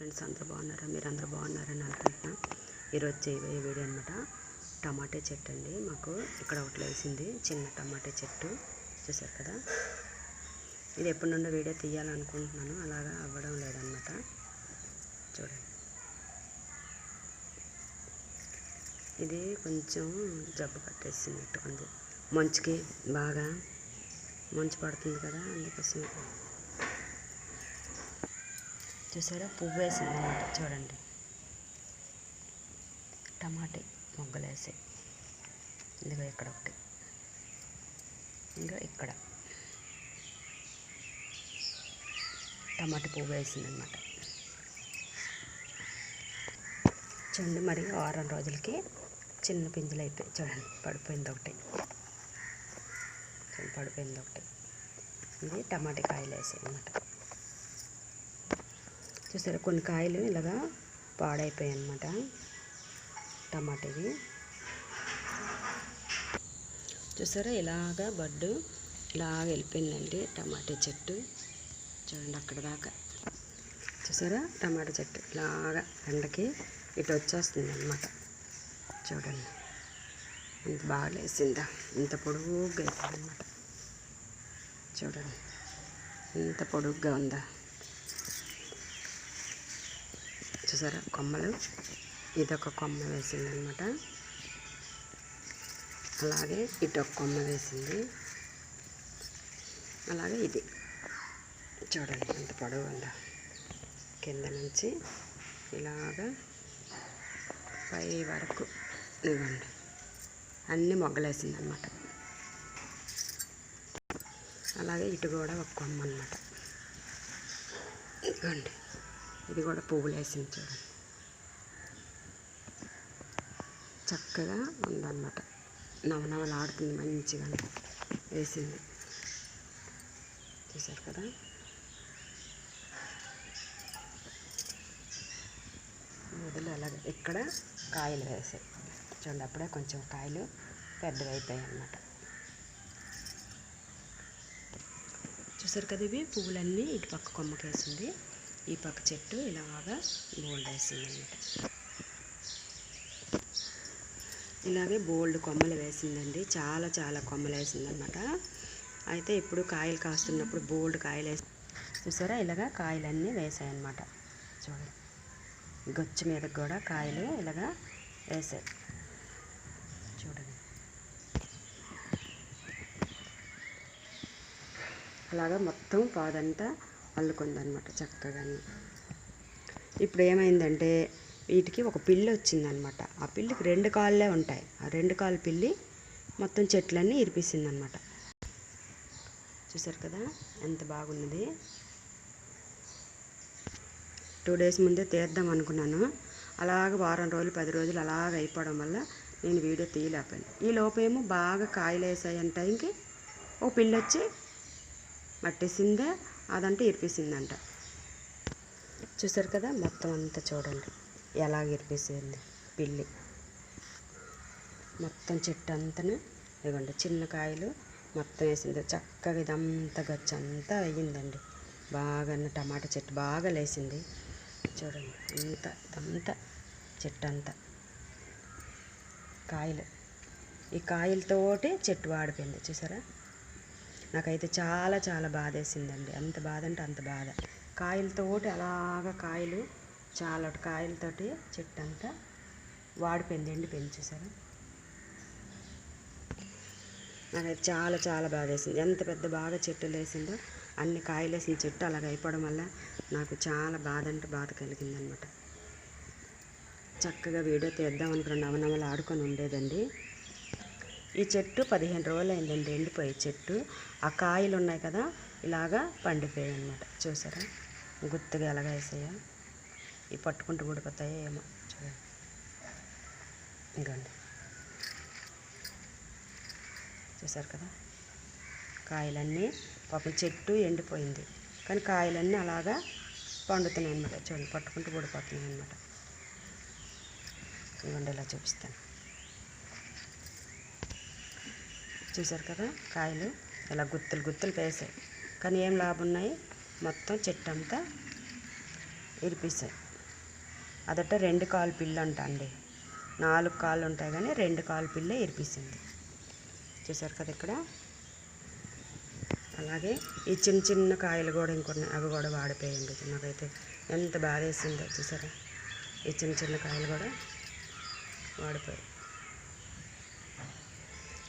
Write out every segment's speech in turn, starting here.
Friends అందరూ బాగున్నారా? మీరు అందరూ బాగున్నారని అనుకుంటున్నా. ఈరోజు చేయబోయే వీడియో అనమాట టమాటా చెట్టు అండి మాకు ఇక్కడ ఒకటి వేసింది చిన్న టమాటా చెట్టు. చూసారు కదా? ఇది ఎప్పటి నుండో వీడియో తీయాలనుకుంటున్నాను అలాగా అవ్వడం లేదనమాట చూడండి. ఇది కొంచెం జబ్బు పట్టేసినట్టు ఉంది మంచుకి బాగా మంచు పడుతుంది కదా అందుకోసం చూసారా? పువ్వు వేసింది అనమాట చూడండి. టమాటే మొగ్గలు వేసాయి ఇదిగో ఇక్కడ ఒకటి. ఇంకా ఇక్కడ. టమాటా పువ్వు వేసింది అనమాట చూడండి మరి వారం రోజులకి చిన్న పింజలు అయిపోయి చూడండి పడిపోయింది ఒకటి. పడిపోయింది ఒకటి. ఇది టమాటా కాయలు వేసాయి అనమాట చూసారా కొన్ని కాయలు ఇలాగా పాడైపోయాయి అనమాట టమాటావి చూసారా ఇలాగా బడ్డు ఇలాగ వెళ్ళిపోయిందండి టమాటా చెట్టు. చూడండి అక్కడ దాకా. చూసారా టమాటా చెట్టు ఇలాగా ఎండకి ఇటు వచ్చేస్తుంది అనమాట చూడండి. ఇంత బాగా లేసిందా ఇంత పొడుగుగా వేసిందనమాట చూడండి. ఇంత పొడుగ్గా ఉందా. చూసారా? కొమ్మలు. ఇదొక కొమ్మ వేసిందనమాట. అలాగే ఇటు ఒక కొమ్మ వేసింది. అలాగే ఇది. చూడండి ఎంత పొడవు ఉందా. కింద నుంచి ఇలాగా పై వరకు ఇవ్వండి. అన్నీ మొగ్గలేసింది అనమాట అలాగే ఇటు కూడా ఒక కొమ్మ అనమాట ఇదిగోండి. ఇది కూడా పువ్వులు వేసింది చూడండి చక్కగా ఉందన్నమాట. నవనవలు ఆడుతుంది మంచిగా వేసింది. చూసారు కదా? మొదలు అలాగే ఇక్కడ కాయలు వేసాయి. చూడండి అప్పుడే కొంచెం కాయలు పెద్దవి అయిపోయాయి అన్నమాట. చూసారు కదా ఇవి? పువ్వులన్నీ ఇటు పక్క కొమ్మకేసింది. ఈ పక్క చెట్టు ఇలాగా బోల్డ్ వేసిందనమాట. ఇలాగే బోల్డ్ కొమ్మలు వేసిందండి. చాలా చాలా కొమ్మలు వేసిందనమాట. అయితే ఇప్పుడు కాయలు కాస్తున్నప్పుడు బోల్డ్ కాయలు వేసి చూసారా? ఇలాగా కాయలన్నీ వేసాయి అనమాట చూడండి. గొచ్చు మీద కూడా కాయలు ఇలాగా వేసాయి. చూడండి. అలాగా మొత్తం పాదంతా అల్లుకుందనమాట చక్కగాని. ఇప్పుడు ఏమైందంటే వీటికి ఒక పిల్లి వచ్చిందనమాట. ఆ పిల్లికి రెండు కాళ్ళే ఉంటాయి. ఆ రెండు కాళ్ళ పిల్లి మొత్తం చెట్లన్నీ ఇరిపిసిందనమాట. చూసారు కదా ఎంత బాగున్నది. టూ డేస్ ముందే తీద్దాం అనుకున్నాను. అలాగ వారం రోజులు పది రోజులు అలాగ అయిపోవడం వల్ల నేను వీడియో తీయలేకపోయాను. ఈ లోపేమో బాగా కాయలు వేసాయంట టైంకి ఓ పిల్లొచ్చి మట్టేసిందే. అదంటే ఇరిపేసిందంట. చూసారు కదా మొత్తం అంతా చూడండి ఎలాగ ఇరిపేసింది పిల్లి. మొత్తం చెట్టు అంతా ఇవ్వండి చిన్న కాయలు మొత్తం వేసింది. చక్కగా ఇదంతా గచ్చు అంతా అయ్యిందండి. బాగా టమాటా చెట్టు బాగా లేసింది. చూడండి అంత ఇదంతా చెట్టు అంతా. కాయలు. ఈ కాయలతోటి చెట్టు వాడిపోయింది. చూసారా? నాకైతే చాలా చాలా బాధ వేసిందండి అంత బాధ అంటే అంత బాధ. కాయలతోటి అలాగా కాయలు చాలా కాయలతోటి చెట్టు అంతా వాడిపోయింది ఎండిపోయింది చూసారా? నాకైతే చాలా చాలా బాధ వేసింది ఎంత పెద్ద బాగా చెట్టులు వేసిందో అన్ని కాయలు వేసిన చెట్టు అలాగ అయిపోవడం వల్ల నాకు చాలా బాధ అంటే బాధ కలిగిందనమాట. చక్కగా వీడియో తీద్దాం అనుకున్న నవనవలు ఆడుకొని ఉండేదండి. ఈ చెట్టు పదిహేను రోజులు అయిందండి ఎండిపోయే చెట్టు. ఆ కాయలు ఉన్నాయి కదా ఇలాగా పండిపోయాయి అనమాట చూసారా? గుత్తుగా ఎలాగ వేసాయా. ఈ పట్టుకుంటూ ఊడిపోతాయో ఏమో. చూడండి. ఇంకోండి చూసారు కదా? కాయలన్నీ పాపం చెట్టు ఎండిపోయింది. కానీ కాయలన్నీ అలాగా పండుతున్నాయి అనమాట చూడండి పట్టుకుంటూ ఊడిపోతున్నాయి అనమాట ఇవ్వండి ఇలా చూపిస్తాను. చూసారు కదా కాయలు ఇలా గుత్తులు గుత్తులు పేసాయి కానీ ఏం లాభం ఉన్నాయి మొత్తం చెట్టు అంతా ఇరిపిస్తాయి అదట రెండు కాలు పిల్లు అంట అండి. నాలుగు కాళ్ళు ఉంటాయి కానీ రెండు కాలు పిల్లే ఇరిపిస్తుంది చూసారు కదా ఇక్కడ? అలాగే ఈ చిన్న చిన్న కాయలు కూడా ఇంకొన్ని అవి కూడా వాడిపోయండి నాకైతే ఎంత బాధ వేసిందో చూసారా ఈ చిన్న చిన్న కాయలు కూడా వాడిపోయాయి.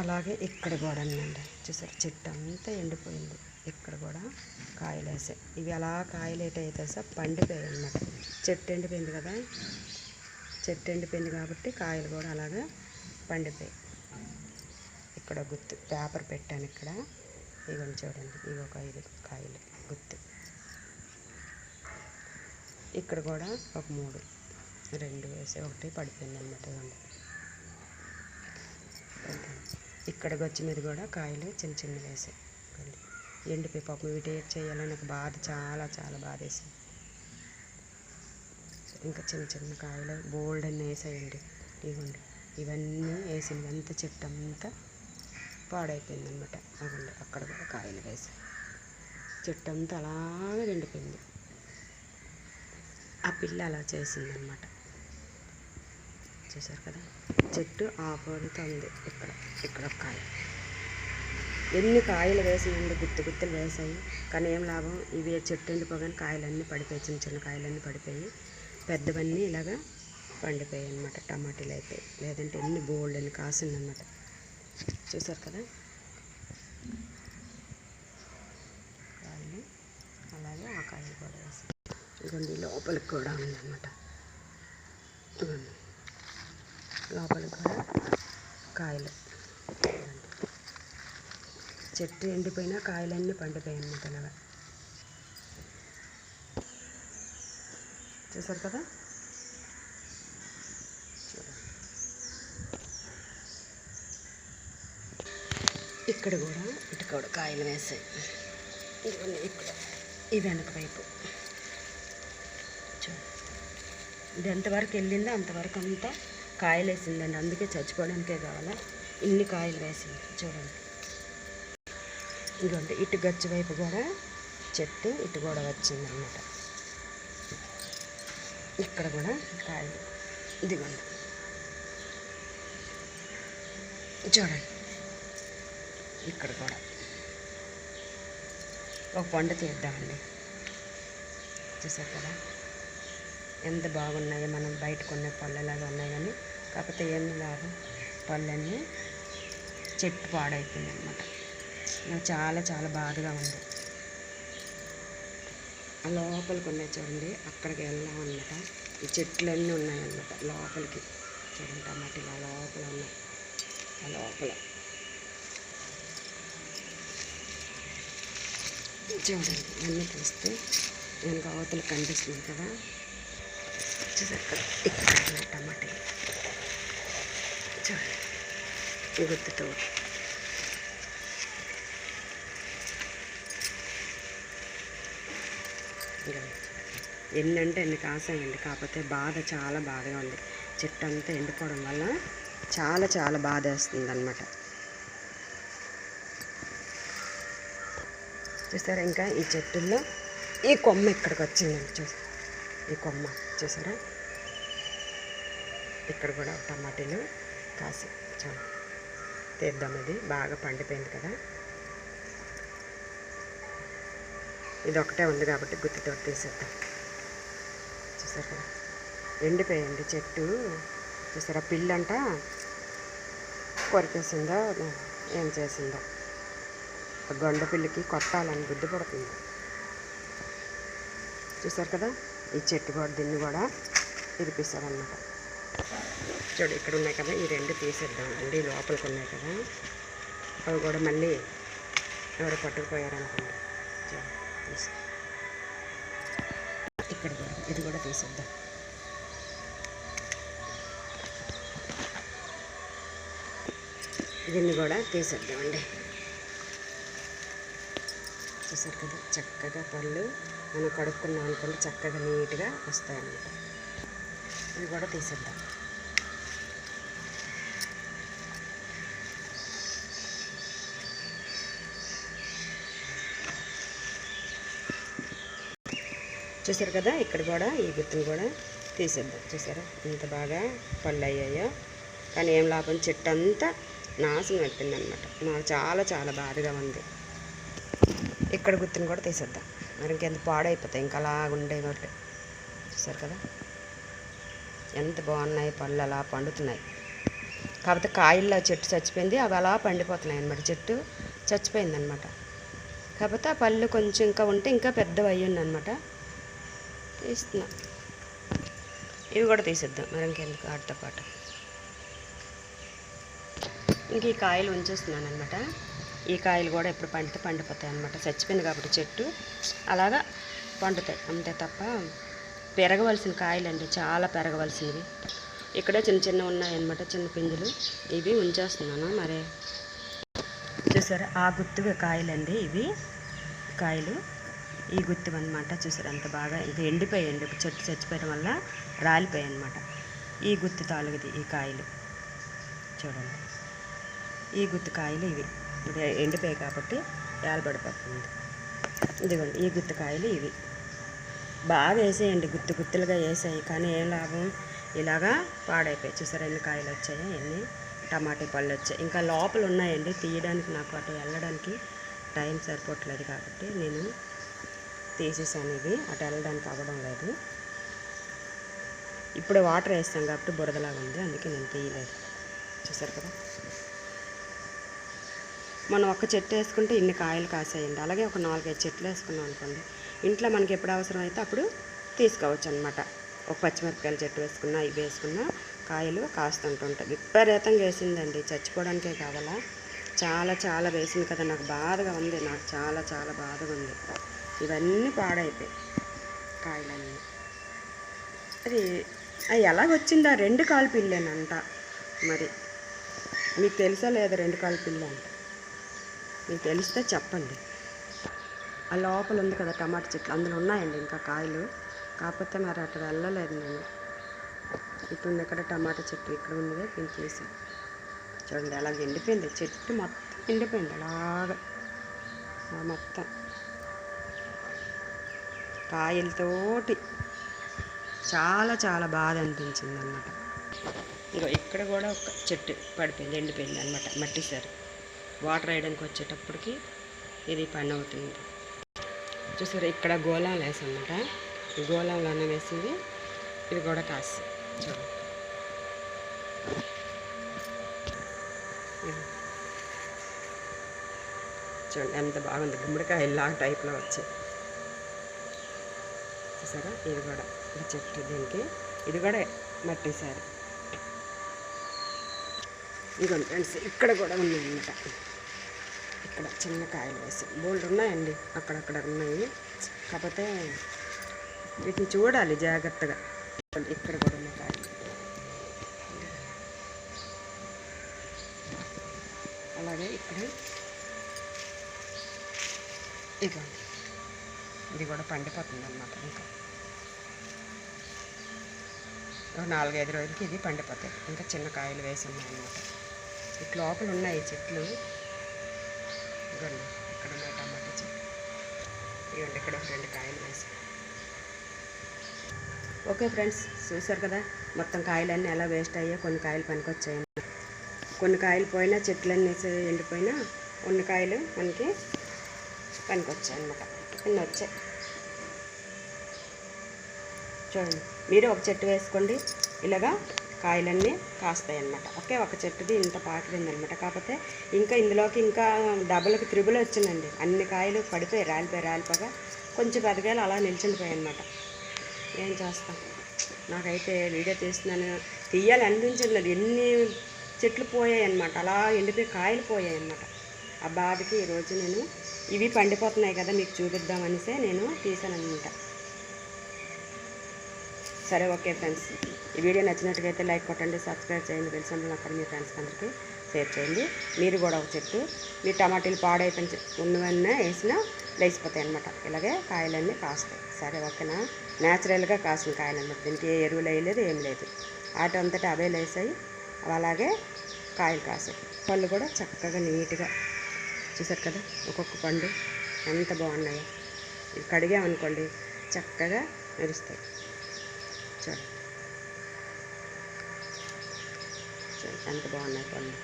అలాగే ఇక్కడ కూడా అండి చూసారు? చెట్టు అంతా ఎండిపోయింది. ఇక్కడ కూడా కాయలు వేసాయి ఇవి అలా కాయలు అయితే సార్ పండిపోయాయి అన్నమాట చెట్టు ఎండిపోయింది కదా? చెట్టు ఎండిపోయింది కాబట్టి కాయలు కూడా అలాగా పండిపోయాయి. ఇక్కడ గుత్తు. పేపర్ పెట్టాను ఇక్కడ. ఇవన్నీ చూడండి. ఇవి ఒక ఐదు కాయలు. గుత్తు. ఇక్కడ కూడా ఒక మూడు. రెండు వేసి ఒకటి పడిపోయింది అనమాట ఇవ్వండి. ఇక్కడ గొచ్చి మీద కూడా కాయలు చిన్న చిన్న వేసాయి. ఎండిపోయి పాపం వీటి చేయాలని నాకు బాధ చాలా చాలా బాధ వేసింది. ఇంకా చిన్న చిన్న కాయలు బోల్డ్ అన్నీ వేసాయండి. ఇవ్వండి ఇవన్నీ వేసింది అంత చెట్టు అంతా పాడైపోయింది అనమాట అవ్వండి అక్కడ కూడా కాయలు వేసాయి. చెట్టు అంతా అలాగే ఎండిపోయింది. ఆ పిల్ల అలా చేసిందనమాట చూసారు కదా? చెట్టు ఆకులతో ఇక్కడ ఇక్కడ ఒక కాయ. ఎన్ని కాయలు వేసినండి గుత్తి గుత్తులు వేసాయి. కానీ ఏం లాభం? ఇవి చెట్టు ఎండిపోగానే కాయలన్నీ పడిపోయాయి చిన్న చిన్న కాయలన్నీ పడిపోయి పెద్దవన్నీ ఇలాగా పండిపోయాయి అనమాట టమాటీలు అయిపోయి లేదంటే ఎన్ని బోల్డ్ అని కాసిందన్నమాట చూసారు కదా? కాయలు అలాగే ఆ కాయలు కూడా వేసి ఇదిగోండి లోపలికి కూడా ఉందన్నమాట. ఇదిగోండి. లోపలికి కూడా కాయలు. చెట్టు ఎండిపోయినా కాయలన్నీ పండిపోయాయి అన్నమాట ఇలాగా చూసారు కదా? ఇక్కడ కూడా ఇటు కూడా కాయలు వేసాయి. ఇక్కడ. ఈ వెనక వైపు. ఇది ఎంతవరకు వెళ్ళిందో అంతవరకు అంతా కాయలు వేసిందండి అందుకే చచ్చిపోవడానికే కావాలా? ఇన్ని కాయలు వేసింది. చూడండి. ఇదిగోండి ఇటు గచ్చు వైపు కూడా చెట్టు ఇటు కూడా వచ్చిందన్నమాట. ఇక్కడ కూడా కాయలు. ఇదిగోండి. చూడండి. ఇక్కడ కూడా. ఒక పండు తీద్దామండి. చూసారు కదా? ఎంత బాగున్నాయో మనం బయట కొనే పళ్ళలాగా ఉన్నాయి కానీ కాకపోతే ఏం లేదు పళ్ళన్నీ చెట్టు పాడైపోయింది అనమాట నాకు చాలా చాలా బాధగా ఉంది. ఆ లోపలికి ఉన్నాయి చూడండి. అక్కడికి వెళ్దాం అనమాట ఈ చెట్లన్నీ ఉన్నాయన్నమాట లోపలికి. చూడండి టమాట ఇలా లోపల ఉన్నాయి. ఆ లోపల. చూడండి అన్నీ చూస్తే వెనక అవతల కనిపిస్తుంది కదా. చూసారు ఇక్కడ ఉన్నాయి చూడండి గుర్తుతో ఎన్ని అంటే ఎన్ని కాసాయండి. కాకపోతే బాధ చాలా బాధగా ఉంది. చెట్టు అంతా ఎండిపోవడం వల్ల చాలా చాలా బాధ వేస్తుంది అనమాట చూసారా ఇంకా ఈ చెట్టుల్లో ఈ కొమ్మ ఇక్కడికి వచ్చిందండి చూసి. ఈ కొమ్మ చూసారా? ఇక్కడ కూడా టమాటీలు కాసి చూడండి తీద్దాం ఇది బాగా పండిపోయింది కదా. ఇది ఒకటే ఉంది కాబట్టి గుత్తితో తీసేద్దాం. చూసారు కదా? ఎండిపోయింది చెట్టు. చూసారా? పిల్లంట కొరికేసిందో? ఏం చేసిందో? గొండ పిల్లికి కొట్టాలని బుద్ధి పడుతుంది చూసారు కదా? ఈ చెట్టు కూడా దీన్ని కూడా ఇరిపిస్తారనమాట చూడు ఇక్కడ ఉన్నాయి కదా ఈ రెండు తీసేద్దాం. అండి లోపలికి ఉన్నాయి కదా. అవి కూడా మళ్ళీ ఎవరు పట్టుకుపోయారనుకోండి. ఇక్కడ కూడా ఇది కూడా తీసేద్దాం. దీన్ని కూడా తీసేద్దామండి. చూసారు కదా చక్కగా పళ్ళు మనం కడుక్కున్నాం అనుకోండి చక్కగా నీట్గా వస్తాయన్నమాట. ఇది కూడా తీసేద్దాం. చూసారు కదా ఇక్కడ కూడా ఈ గుర్తును కూడా తీసేద్దాం. చూసారా ఇంత బాగా పళ్ళు అయ్యాయో కానీ ఏం లాభం? చెట్టు అంతా నాశనం అయిపోయింది అనమాట నాకు చాలా చాలా బాధగా ఉంది. ఇక్కడ గుర్తుని కూడా తీసేద్దాం. మరి ఇంకెంత పాడైపోతాయి ఇంకా అలా ఉండే ఒకటి. చూసారు కదా? ఎంత బాగున్నాయి పళ్ళు అలా పండుతున్నాయి. కాకపోతే కాయల్లో చెట్టు చచ్చిపోయింది అవి అలా పండిపోతున్నాయి అనమాట చెట్టు చచ్చిపోయింది అనమాట కాకపోతే ఆ పళ్ళు కొంచెం ఇంకా ఉంటే ఇంకా పెద్దవి అయ్యిందనమాట అనమాట ఇవి కూడా తీసేద్దాం. మరి ఇంకెందుకు వాటితో పాటు? ఇంక ఈ కాయలు ఉంచేస్తున్నాను అనమాట ఈ కాయలు కూడా ఎప్పుడు పండితే పండిపోతాయి అనమాట చచ్చిపోయింది కాబట్టి చెట్టు అలాగా పండుతాయి. అంతే తప్ప పెరగవలసిన కాయలండి. చాలా పెరగవలసినవి. ఇక్కడ చిన్న చిన్న ఉన్నాయన్నమాట చిన్న పిందులు. ఇవి ఉంచేస్తున్నాను మరి. చూసారా? ఆ గుత్తుగా కాయలండి ఇవి. కాయలు. ఈ గుత్తు అనమాట చూసారు అంత బాగా? ఇంకా ఎండిపోయాయండి ఇప్పుడు చెట్టు చచ్చిపోయడం వల్ల రాలిపోయాయి అనమాట ఈ గుత్తి తాలుగుది ఈ కాయలు. చూడండి. ఈ గుత్తి కాయలు ఇవి. ఎండిపోయాయి కాబట్టి ఏలబడిపోతుంది. ఇదిగోండి ఈ గుత్తి కాయలు ఇవి. బాగా వేసేయండి. గుత్తి గుత్తులుగా వేసాయి. కానీ ఏం లాభం? ఇలాగా పాడైపోయాయి. చూసారా ఎన్ని కాయలు వచ్చాయి? ఎన్ని? టమాటా పళ్ళు వచ్చాయి. ఇంకా లోపల ఉన్నాయండి తీయడానికి నాకు అటు వెళ్ళడానికి టైం సరిపోవట్లేదు కాబట్టి నేను తీసేసాను ఇవి అటు వెళ్ళడానికి అవ్వడం లేదు. ఇప్పుడే వాటర్ వేస్తాం కాబట్టి బురదలాగా ఉంది. అందుకే నేను తీయలేదు. చూసారు కదా? మనం ఒక చెట్టు వేసుకుంటే ఇన్ని కాయలు కాసేయండి. అలాగే ఒక నాలుగైదు చెట్లు వేసుకున్నాం అనుకోండి. ఇంట్లో మనకి ఎప్పుడు అవసరం అయితే అప్పుడు తీసుకోవచ్చు అనమాట ఒక పచ్చిమిరపకాయల చెట్టు వేసుకున్నా ఇవి వేసుకున్నా కాయలు కాస్తుంటుంటాయి విపరీతంగా వేసిందండి. చచ్చిపోవడానికే కావాలా? చాలా చాలా వేసింది కదా. నాకు బాధగా ఉంది. నాకు చాలా చాలా బాధగా ఉంది. ఇవన్నీ పాడైపోయాయి కాయలన్నీ. అది అది ఎలాగొచ్చిందా? రెండు కాలు పిల్లేనంట మరి. మీకు తెలుసా లేదా రెండు కాలు పిల్ల అంట? మీకు తెలిస్తే చెప్పండి. ఆ లోపల ఉంది కదా టమాటా చెట్లు అందులో ఉన్నాయండి ఇంకా కాయలు. కాకపోతే మరి అటు వెళ్ళలేదు నేను. ఇప్పుడు ఇక్కడ టమాటా చెట్టు? ఇక్కడ ఉన్నదే నేను తీసి చూడండి అలాగ ఎండిపోయింది. చెట్టు మొత్తం ఎండిపోయింది. అలాగా మొత్తం. కాయలతోటి చాలా చాలా బాధ అనిపించింది అనమాట ఇంకా ఇక్కడ కూడా ఒక చెట్టు పడిపోయింది ఎండిపోయింది అనమాట మట్టి సార్. వాటర్ వేయడానికి వచ్చేటప్పటికి ఇది పని అవుతుంది. చూసారు ఇక్కడ గోళం వేసన్నమాట ఈ గోళంలోనే వేసింది ఇది కూడా కాసి చూడండి చూడండి ఎంత బాగుంది. గుమ్మడికాయ ఇలా టైప్లో వచ్చాయి. చూసారా? ఇది కూడా ఈ చెట్టు దీనికి. ఇది కూడా మట్టేశారు ఇదిగోండి ఫ్రెండ్స్ ఇక్కడ కూడా ఉన్నాయన్నమాట. ఇక్కడ చిన్న కాయలు వేసి. బోల్డ్ ఉన్నాయండి అక్కడక్కడ ఉన్నాయి. కాకపోతే వీటిని చూడాలి జాగ్రత్తగా. ఇక్కడ కూడా ఉన్న కాయలు. అలాగే ఇక్కడ. ఇదిగోండి. ఇది కూడా పండిపోతుంది అన్నమాట ఇంకా. ఒక నాలుగైదు రోజులకి ఇది పండిపోతాయి. ఇంకా చిన్న కాయలు వేసి ఉన్నాయన్నమాట. ఇటు లోపల ఉన్నాయి చెట్లు. ఇదిగోండి ఇక్కడ ఉన్నాయి టమాటా చెట్లు. ఇవ్వండి ఇక్కడ రెండు కాయలు వేసి. ఓకే ఫ్రెండ్స్ చూసారు కదా? మొత్తం కాయలన్నీ ఎలా వేస్ట్ అయ్యా కొన్ని కాయలు పనికొచ్చాయి కొన్ని కాయలు పోయినా చెట్లన్నీ ఎండిపోయినా కొన్ని కాయలు మనకి పనికొచ్చాయి అన్నమాట. కొన్ని వచ్చాయి చూడండి మీరు ఒక చెట్టు వేసుకోండి. ఇలాగా కాయలన్నీ కాస్తాయి అన్నమాట ఒకే ఒక చెట్టుది ఇంత పాకిందనమాట కాకపోతే ఇంకా ఇందులోకి ఇంకా డబ్బులకి త్రిబుల్ వచ్చిందండి. అన్ని కాయలు పడిపోయి రాలిపోయి రాలిపోగా కొంచెం పెదగాయలు అలా నిల్చుండిపోయాయి అనమాట ఏం చేస్తాం? నాకైతే వీడియో తీస్తున్నాను. తీయాలి అనిపించలేదు ఎన్ని చెట్లు పోయాయి అనమాట అలా ఎండిపోయి కాయలు పోయాయి అనమాట ఆ బాధకి ఈరోజు నేను ఇవి పండిపోతున్నాయి కదా మీకు చూపిద్దామనిసే నేను తీసాను అనమాట సరే ఓకే ఫ్రెండ్స్. ఈ వీడియో నచ్చినట్టుగైతే లైక్ కొట్టండి సబ్స్క్రైబ్ చేయండి. తెలిసిన అక్కడ మీ ఫ్రెండ్స్కి అందరికీ షేర్ చేయండి. మీరు కూడా ఒక చెట్టు మీ టమాటీలు పాడైపోయిన ఉన్నవన్నా వేసినా లేచిపోతాయి అనమాట ఇలాగే కాయలన్నీ కాస్తాయి. సరే ఓకేనా? న్యాచురల్గా కాసిన కాయలు అనమాట దీనికి ఏ ఎరువులు వేయలేదు ఏం లేదు. ఆట అంతటా అవే లేసాయి. అలాగే కాయలు కాసాయి. పళ్ళు కూడా చక్కగా నీట్గా చూసారు కదా? ఒక్కొక్క పండు ఎంత బాగున్నాయో. ఇవి కడిగామనుకోండి చక్కగా మెరుస్తాయి. చూడండి చూడండి ఎంత బాగున్నాయి పండు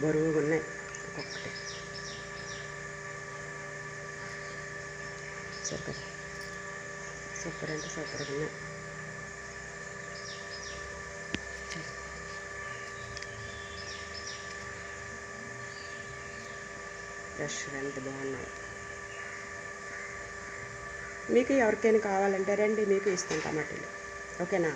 బరువుగా ఉన్నాయి ఒక్కొక్కటి. సూపర్ సూపర్ అంటే సూపర్గా ఉన్నాయి. రెస్టారెంట్ బాగున్నాయి. మీకు ఎవరికైనా కావాలంటే రండి మీకు ఇస్తాను టమాటీలు. ఓకేనా?